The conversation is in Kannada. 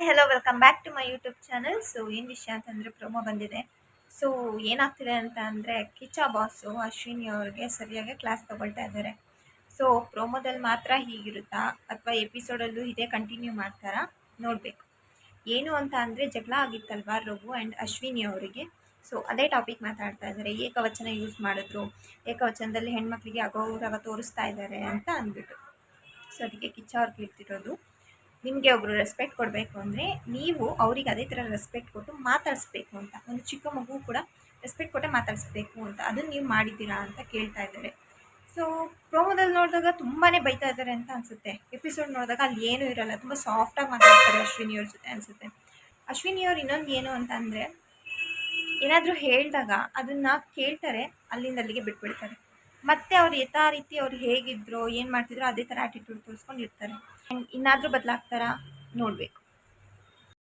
Hello welcome back to my YouTube channel so ಏನು ವಿಷಯ ಅಂತಂದರೆ ಪ್ರೊಮೋ ಬಂದಿದೆ. ಸೊ ಏನಾಗ್ತಿದೆ ಅಂತ ಅಂದರೆ, ಕಿಚ್ಚ ಬಾಸು ಅಶ್ವಿನಿ ಅವ್ರಿಗೆ ಸರಿಯಾಗಿ ಕ್ಲಾಸ್ ತಗೊಳ್ತಾ ಇದ್ದಾರೆ. ಸೊ ಪ್ರೊಮೋದಲ್ಲಿ ಮಾತ್ರ ಹೀಗಿರುತ್ತಾ? ಅಥವಾ ಎಪಿಸೋಡಲ್ಲೂ ಇದೇ ಕಂಟಿನ್ಯೂ ಮಾಡ್ತಾರಾ? ನೋಡಬೇಕು. ಏನು ಅಂತ ಅಂದರೆ, ಜಗಳ ಆಗಿತ್ತಲ್ವಾ ರಘು ಆ್ಯಂಡ್ ಅಶ್ವಿನಿ ಅವರಿಗೆ? ಸೊ ಅದೇ ಟಾಪಿಕ್ ಮಾತಾಡ್ತಾ ಇದ್ದಾರೆ. ಏಕವಚನ ಯೂಸ್ ಮಾಡಿದ್ರು. ಏಕವಚನದಲ್ಲಿ ಹೆಣ್ಮಕ್ಳಿಗೆ ಅಗೌರವ ತೋರಿಸ್ತಾ ಇದ್ದಾರೆ ಅಂತ ಅಂದ್ಬಿಟ್ಟು. ಸೊ ಅದಕ್ಕೆ ಕಿಚ್ಚ ಅವ್ರು ಕೇಳ್ತಿರೋದು. ನಿಮಗೆ ಒಬ್ಬರು ರೆಸ್ಪೆಕ್ಟ್ ಕೊಡಬೇಕು ಅಂದರೆ ನೀವು ಅವ್ರಿಗೆ ಅದೇ ಥರ ರೆಸ್ಪೆಕ್ಟ್ ಕೊಟ್ಟು ಮಾತಾಡಿಸ್ಬೇಕು ಅಂತ. ಒಂದು ಚಿಕ್ಕ ಮಗು ಕೂಡ ರೆಸ್ಪೆಕ್ಟ್ ಕೊಟ್ಟೆ ಮಾತಾಡಿಸ್ಬೇಕು ಅಂತ. ಅದನ್ನು ನೀವು ಮಾಡಿದ್ದೀರಾ ಅಂತ ಕೇಳ್ತಾ ಇದ್ದಾರೆ. ಸೊ ಪ್ರೋಮೋದಲ್ಲಿ ನೋಡಿದಾಗ ತುಂಬಾ ಬೈತಾ ಇದ್ದಾರೆ ಅಂತ ಅನಿಸುತ್ತೆ. ಎಪಿಸೋಡ್ ನೋಡಿದಾಗ ಅಲ್ಲಿ ಏನೂ ಇರಲ್ಲ. ತುಂಬ ಸಾಫ್ಟಾಗಿ ಮಾತಾಡ್ತಾರೆ ಅಶ್ವಿನಿ ಅವ್ರ ಜೊತೆ ಅನಿಸುತ್ತೆ. ಅಶ್ವಿನಿ ಅವ್ರು ಇನ್ನೊಂದು ಏನು ಅಂತ ಅಂದರೆ ಏನಾದರೂ ಹೇಳಿದಾಗ ಅದನ್ನು ಕೇಳ್ತಾರೆ, ಅಲ್ಲಿಂದ ಅಲ್ಲಿಗೆ ಬಿಟ್ಬಿಡ್ತಾರೆ. ಮತ್ತೆ ಅವ್ರು ಯಥಾ ರೀತಿ ಅವ್ರು ಹೇಗಿದ್ರು, ಏನು ಮಾಡ್ತಿದ್ರು, ಅದೇ ಥರ ಆ್ಯಟಿಟ್ಯೂಡ್ ತೋರಿಸ್ಕೊಂಡು ಇರ್ತಾರೆ ಇನ್ನಾದರೂ ಬದಲಾಗ್ತಾರ? ನೋಡಬೇಕು.